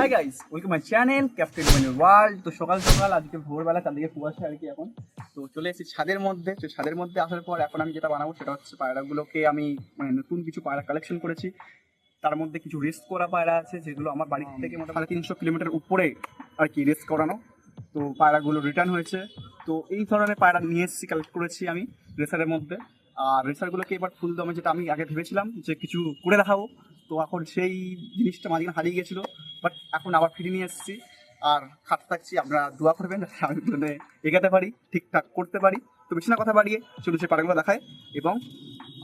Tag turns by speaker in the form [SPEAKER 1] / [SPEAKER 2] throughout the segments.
[SPEAKER 1] Hi guys welcome my channel captain মাইনের world তো সকাল সকাল আজকে ভোরবেলা চারদিকে কুয়াশা আর কি এখন। তো চলে এসেছি ছাদের মধ্যে। তো ছাদের মধ্যে আসার পর এখন আমি যেটা বানাবো সেটা হচ্ছে পায়রাগুলোকে আমি মানে নতুন কিছু পায়রা কালেকশন করেছি। তার মধ্যে কিছু রেস্ট করা পায়রা আছে যেগুলো আমার বাড়ি থেকে মোটামুটি তিনশো কিলোমিটার উপরে আর কি রেস্ট করানো। তো পায়রাগুলো রিটার্ন হয়েছে। তো এই ধরনের পায়রা নিয়ে এসেছি কালেক্ট করেছি আমি রেসারের মধ্যে। আর রেসারগুলোকে এবার ফুল দমে যেটা আমি আগে ভেবেছিলাম যে কিছু করে দেখাবো। তো এখন সেই জিনিসটা মাঝখানে হারিয়ে গেছিল। বাট এখন আবার ফিরে নিয়ে এসেছি। আর খাটতে থাকছি, আপনারা দোয়া করবেন যাতে আমি মানে এগাতে পারি, ঠিকঠাক করতে পারি। তো বেশি না কথা বাড়িয়ে ছোটো সে পাড়াগুলো দেখায় এবং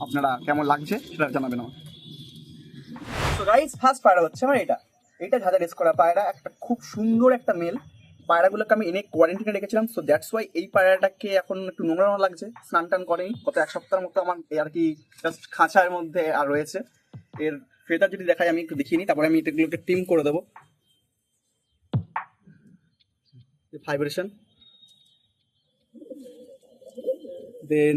[SPEAKER 1] আপনারা কেমন লাগছে সেটা জানাবেন আমার তো গাইস ফার্স্ট পায়রা হচ্ছে আমার এটা। এটা ঝাঁঝা রেস করা পায়রা, একটা খুব সুন্দর একটা মেল পায়রাগুলোকে আমি এনে কোয়ারেন্টিনে রেখেছিলাম সো দ্যাটস ওয়াই এই পায়রাটাকে এখন একটু নোংরা নোংরা লাগছে। স্নান টান করেনি, গত এক সপ্তাহের মতো আমার আর কি জাস্ট খাঁচার মধ্যে আর রয়েছে। এর ফেদার যদি দেখাই, আমি একটু দেখিনি তারপরে আমি এগুলোকে টিম করে দেবো। ভাইব্রেশন দেন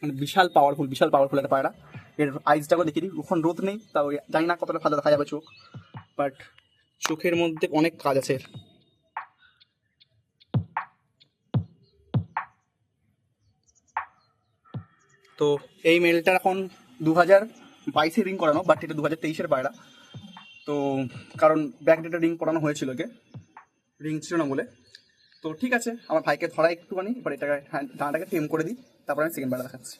[SPEAKER 1] মানে বিশাল পাওয়ারফুল বিশাল পাওয়ারফুল একটা পায়রা। এর আইসটাকে দেখি দিই ওখানে রোদ নেই, তাও জানি না কতটা ভালো দেখা যাবে চোখ। বাট চোখের মধ্যে অনেক কাজ আছে এর। তো এই মেলটা এখন দু হাজার বাইশে রিং করানো বাট এটা দু হাজার তেইশের বাইরা। তো কারণ ব্যাক ডেটা রিং করানো হয়েছিল ওকে রিং ছিল না বলে। তো ঠিক আছে, আমার ভাইকে ধরা একটুখানি, এবার এটাকে দাঁড়াটাকে ডানাটাকে টেম করে দিই, তারপরে আমি সেকেন্ড বেলা দেখাচ্ছি।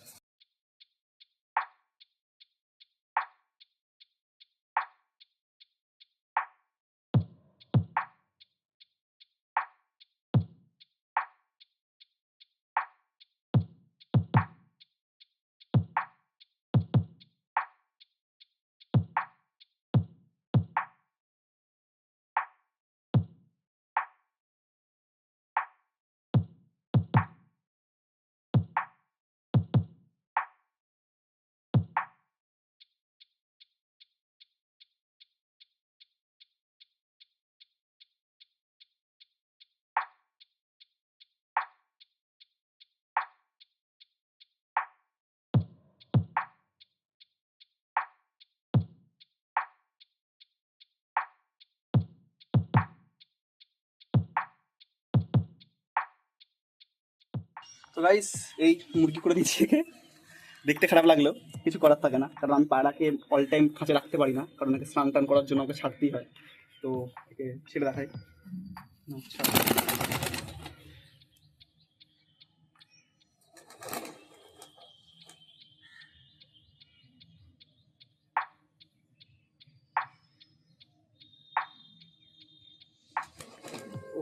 [SPEAKER 1] তো গাইস এই মুরগি করে দিয়েছি একে। দেখতে খারাপ লাগল কিছু করার থাকে না, কারণ আমি পায়রাকে অল টাইম খাঁচে রাখতে পারি না, কারণ একে স্নান টান করার জন্য ওকে ছাড়তেই হয়। তো একে ছেড়ে দেখাই। আচ্ছা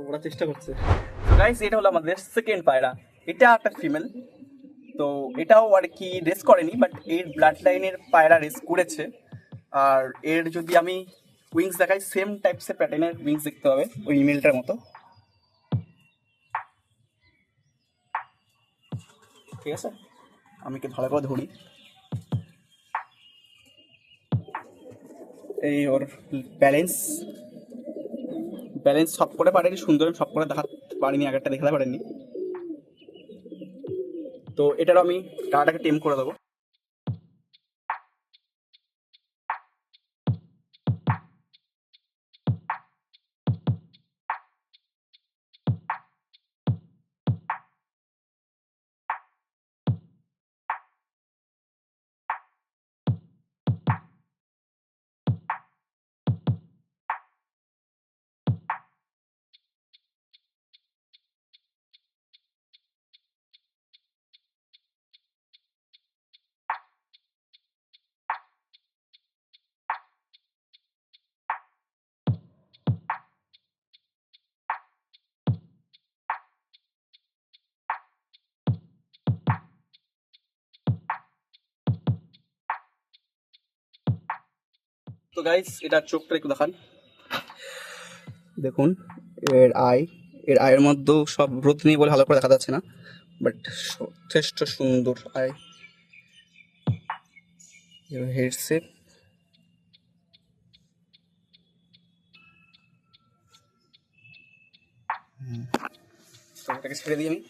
[SPEAKER 1] ওরা চেষ্টা করছে। গাইস এটা হলো আমাদের সেকেন্ড পায়রা। এটা একটা ফিমেল তো এটাও আর কি রেস করেনি বাট এর ব্লাড লাইনের পায়রা রেস করেছে। আর এর যদি আমি উইংস দেখাই সেম টাইপসের প্যাটার্নের উইংস দেখতে হবে, ওই ইমেলটার মতো। ঠিক আছে? আমি কি ভালো করে ধরি। এই ওর ব্যালেন্স ব্যালেন্স সব করে পারেনি, সুন্দর সব করে দেখাতে পারিনি, আগেরটা দেখাতে পারেনি তো এটারও আমি টাকাটাকে টেম করে দেবো। তো গাইস এটা চোখটা একটু দেখান। দেখুন, এর আই এর আয়ের মধ্যেও সব রোদ নেই বলে ভালো করে দেখা যাচ্ছে না বাট যথেষ্ট সুন্দর আয় হেড শেপ তো এটাকে ছেড়ে দিই আমি।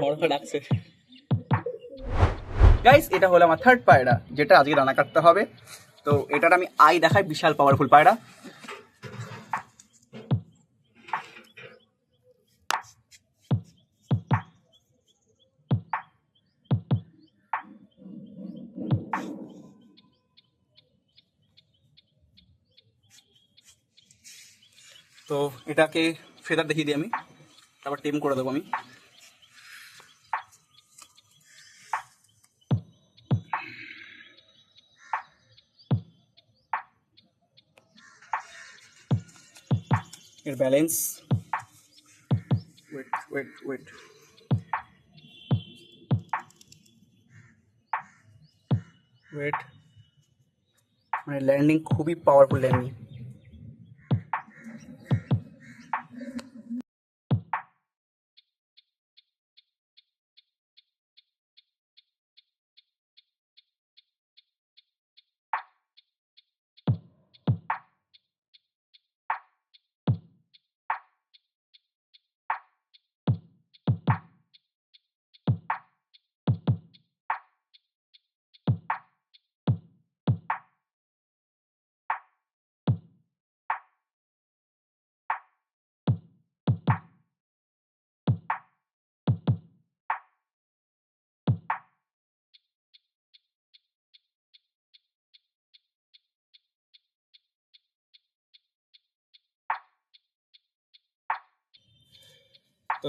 [SPEAKER 1] বড়টা গাইস এটা হলো আমার থার্ড পায়রা, যেটা আজকে রান্না কাটতে হবে। তো এটার আমি আই দেখাই, বিশাল পাওয়ারফুল পায়রা। তো এটাকে ফেদার দেখিয়ে দিই আমি। তারপর টিম করে দেবো আমি। এর balance wait wait wait wait মানে ল্যান্ডিং খুবই পাওয়ারফুল ল্যান্ডিং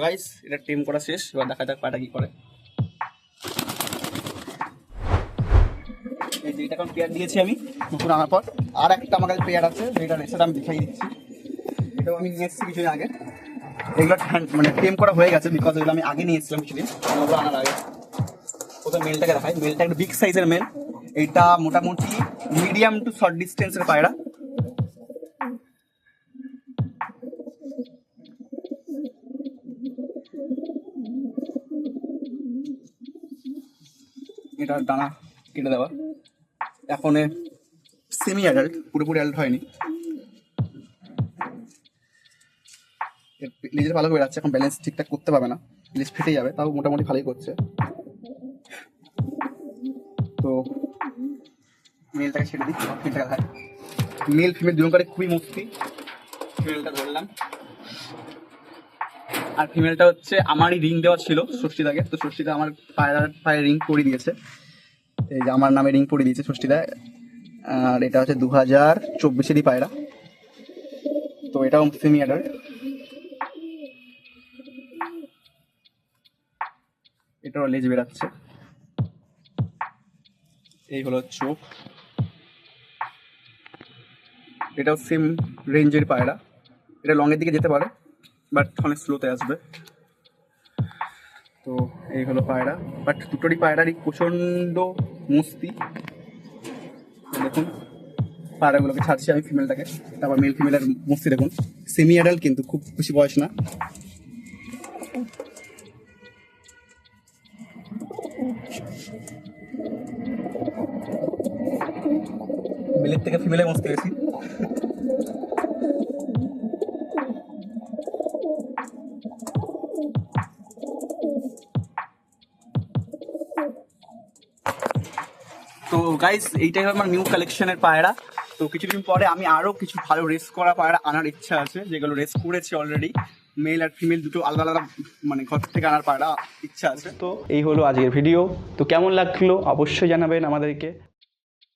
[SPEAKER 1] গাইস এটা টিম করা শেষ। এবার দেখা যাক পাটা কি করে। এই যে এটা এখন পেয়ার দিয়েছি আমি নতুন আনার পর। আর একটা আমার কাছে পেয়ার আছে, যেটা সেটা আমি দেখাই দিচ্ছি। এটাও আমি নিয়ে এসেছি কিছুদিন আগে। এগুলো মানে টেম করা হয়ে গেছে বিকজ এগুলো আমি আগে নিয়ে এসেছিলাম কিছুদিন। ওগুলো আনার আগে। প্রথমে মেলটাকে দেখাই। মেলটা একটা বিগ সাইজের মেল এইটা মোটামুটি মিডিয়াম টু শর্ট ডিস্টেন্সের পায়রা। এটা দানা কেটে দেওয়া। এখন সেমি অ্যাডাল্ট পুরোপুরি অ্যাডাল্ট হয়নি। লেজের ভালো করে যাচ্ছে এখন ব্যালেন্স ঠিকঠাক করতে পারবে না। লেজ ফেটে যাবে, তাও মোটামুটি ভালোই করছে। তো মেলটাকে ছেড়ে দিই মেল ফিমেল দুজন খুবই মুক্তি। ফিমেলটা ধরলাম। আর ফিমেলটা হচ্ছে আমারই রিং দেওয়া ছিল ষষ্ঠীদাকে তো ষষ্ঠীদা আমার পায়ের পায়ে রিং করে দিয়েছে। এই যে আমার নামে রিং পরে দিয়েছে ষষ্ঠীদা আর এটা হচ্ছে দু হাজার চব্বিশেরই পায়রা। তো এটাও সেমি অ্যাডাল্ট এটারও লেজ বেরাচ্ছে এই হলো চোখ। এটাও সেম রেঞ্জের পায়রা। এটা লংয়ের দিকে যেতে পারে। বাট অনেক স্লোতে আসবে। তো এই হলো পায়রা। বাট দুটোরই পায়রারই প্রচণ্ড মস্তি। দেখুন, পায়রাগুলোকে ছাড়ছি আমি ফিমেলটাকে। তারপর মেল ফিমেলের মস্তি দেখুন। সেমি অ্যাডাল্ট কিন্তু খুব বেশি বয়স না। মেলের থেকে ফিমেলে মস্তি বেশি। তো গাইস এইটাই আমার নিউ কালেকশনের পায়রা। তো কিছুদিন পরে আমি আরও কিছু ভালো রেস করা পায়রা আনার ইচ্ছা আছে, যেগুলো রেস করেছি অলরেডি মেল আর ফিমেল দুটো আলাদা আলাদা মানে ঘর থেকে আনার পায়রা ইচ্ছা আছে।
[SPEAKER 2] তো এই হলো আজকের ভিডিও তো কেমন লাগল অবশ্যই জানাবেন আমাদেরকে।